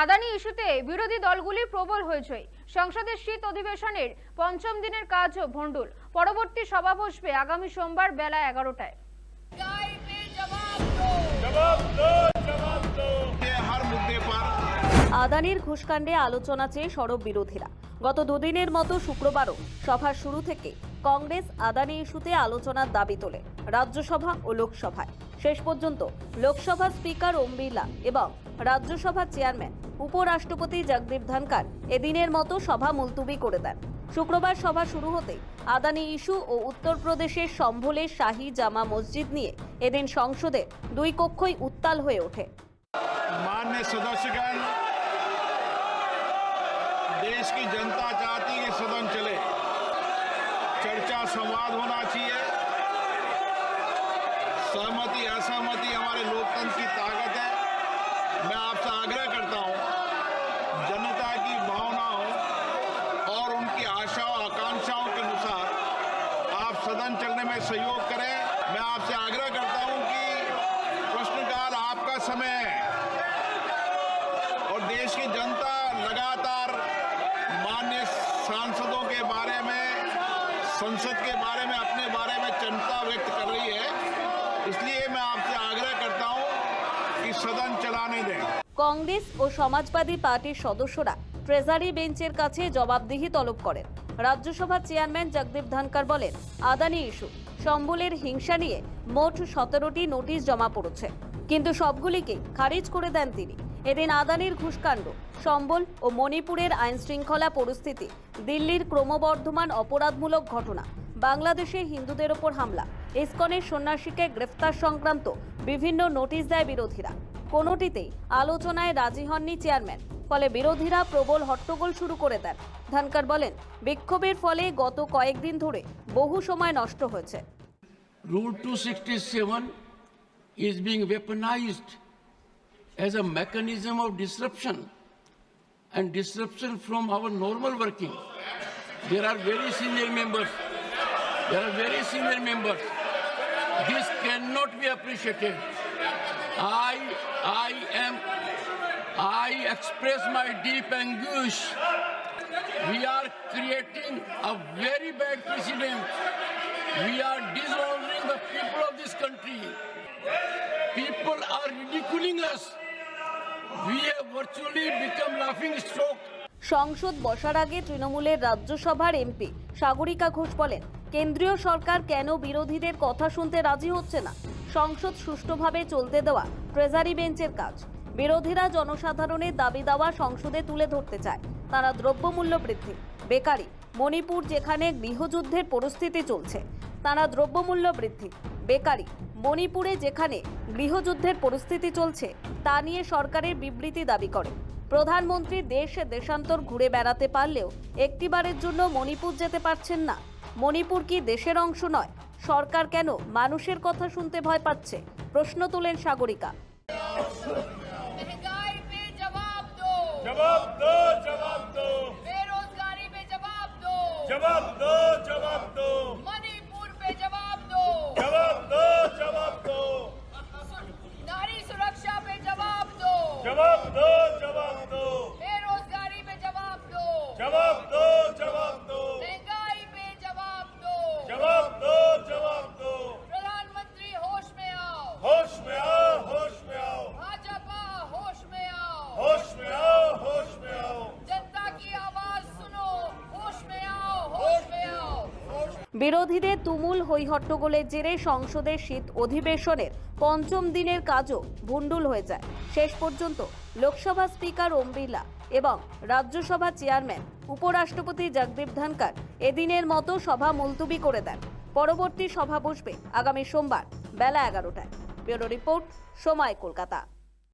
আদানি ইস্যুতে বিরোধী দলগুলি প্রবল হয়েছে সংসদের শীত অধিবেশনের পঞ্চম দিনের কাজ ভণ্ডুল। পরবর্তী সভা বসবে আগামী সোমবার বেলা এগারোটায়। আদানির ঘুষকাণ্ডে আলোচনা চেয়ে সরব বিরোধীরা। গত দুদিনের মতো শুক্রবারও সভার শুরু থেকে কংগ্রেস আদানি ইস্যুতে আলোচনার দাবি তোলে রাজ্যসভা ও লোকসভায়। শেষ পর্যন্ত লোকসভা স্পিকার ওম বিড়লা এবং রাজ্যসভা চেয়ারম্যান উপরাষ্ট্রপতি জগদীপ ধনকার এদিনের মতো সভা মুলতুবি করে দেন শুক্রবার সভা শুরু হতে আদানি ইস্যু ও উত্তরপ্রদেশের সম্ভলের শাহী জামা মসজিদ নিয়ে এদিন সংসদে দুই কক্ষই উত্তাল হয়ে ওঠে मान्य सदस्यगण देश की जनता चाहती है कि सदन चले चर्चा संवाद होना चाहिए सहमति असहमति हमारे लोकतंत्र की ताकत है मैं आपसे सदन चलने में सहयोग करें मैं आपसे आग्रह करता हूं कि प्रश्नकाल आपका समय है और देश की जनता लगातार मान्य सांसदों के बारे में संसद के बारे में अपने बारे में चिंता व्यक्त कर रही है इसलिए मैं आपसे आग्रह करता हूं कि सदन चलाने दें কংগ্রেস ও সমাজবাদী পার্টির সদস্যরা ট্রেজারি বেঞ্চের কাছে জবাবদিহি তলব করেন রাজ্যসভার চেয়ারম্যান জগদীপ ধনকর বলেন, আদানি ইস্যু, সম্বলের হিংসা নিয়ে মোট সতেরোটি নোটিশ জমা পড়েছে। কিন্তু সবগুলিকে খারিজ করে দেন তিনি। এদিন আদানির ঘুষকাণ্ড, সম্বল ও মণিপুরের আইন শৃঙ্খলা পরিস্থিতি, দিল্লির ক্রমবর্ধমান অপরাধমূলক ঘটনা, বাংলাদেশে হিন্দুদের ওপর হামলা, ইসকনের সন্ন্যাসীকে গ্রেফতার সংক্রান্ত বিভিন্ন নোটিশ দেয় বিরোধীরা। কোনোটিতেই আলোচনায় রাজি হননি চেয়ারম্যান ফলে বিরোধীরা প্রবল হট্টগোল শুরু করে দেন ধনকর বলেন বিক্ষোভের ফলে গত কয়েকদিন ধরে বহু সময় নষ্ট হয়েছে Rule 267 is being weaponized as a mechanism of disruption and disruption from our normal working. There are very senior members. There are very senior members. This cannot be appreciated. I, I am, I express my deep anguish. We are creating a very bad precedent. We are dishonoring the people of this country. People are ridiculing us. We have virtually become laughing stock. সংসদ বসার আগে তৃণমূলের রাজ্যসভার MP Sagarika Ghosh বলেন কেন্দ্রীয় সরকার কেন বিরোধীদের কথা শুনতে রাজি হচ্ছে না সংসদ সুষ্ঠুভাবে চলতে দেওয়া ট্রেজারি বেঞ্চের কাজ। বিরোধীরা জনসাধারণের দাবি দাওয়া সংসদে তুলে ধরতে চায়। তারা দ্রব্যমূল্য বৃদ্ধি। বেকারি, মণিপুর যেখানে গৃহযুদ্ধের পরিস্থিতি চলছে, তারা দ্রব্যমূল্য বৃদ্ধি। বেকারি, মণিপুরে যেখানে গৃহযুদ্ধের পরিস্থিতি চলছে, তা নিয়ে সরকারের বিবৃতি দাবি করে। প্রধানমন্ত্রী দেশ দেশান্তর ঘুরে বেড়াতে পারলেও একটিবারের জন্য মণিপুর যেতে পারছেন না। মণিপুর কি দেশের অংশ নয় সরকার কেন মানুষের কথা শুনতে ভয় পাচ্ছে? প্রশ্ন তোলেন সাগরিকা। জবাব দো বিরোধীদের তুমুল হৈহট্টগোলের জেরে সংসদের শীত অধিবেশনের পঞ্চম দিনের কাজও ভুন্ডুল হয়ে যায়। শেষ পর্যন্ত লোকসভা স্পিকার ওম বিড়লা এবং রাজ্যসভা চেয়ারম্যান উপরাষ্ট্রপতি জগদীপ ধনকর এদিনের মতো সভা মুলতুবি করে দেন। পরবর্তী সভা বসবে আগামী সোমবার বেলা এগারোটায়। ব্যুরো রিপোর্ট, সময় কলকাতা।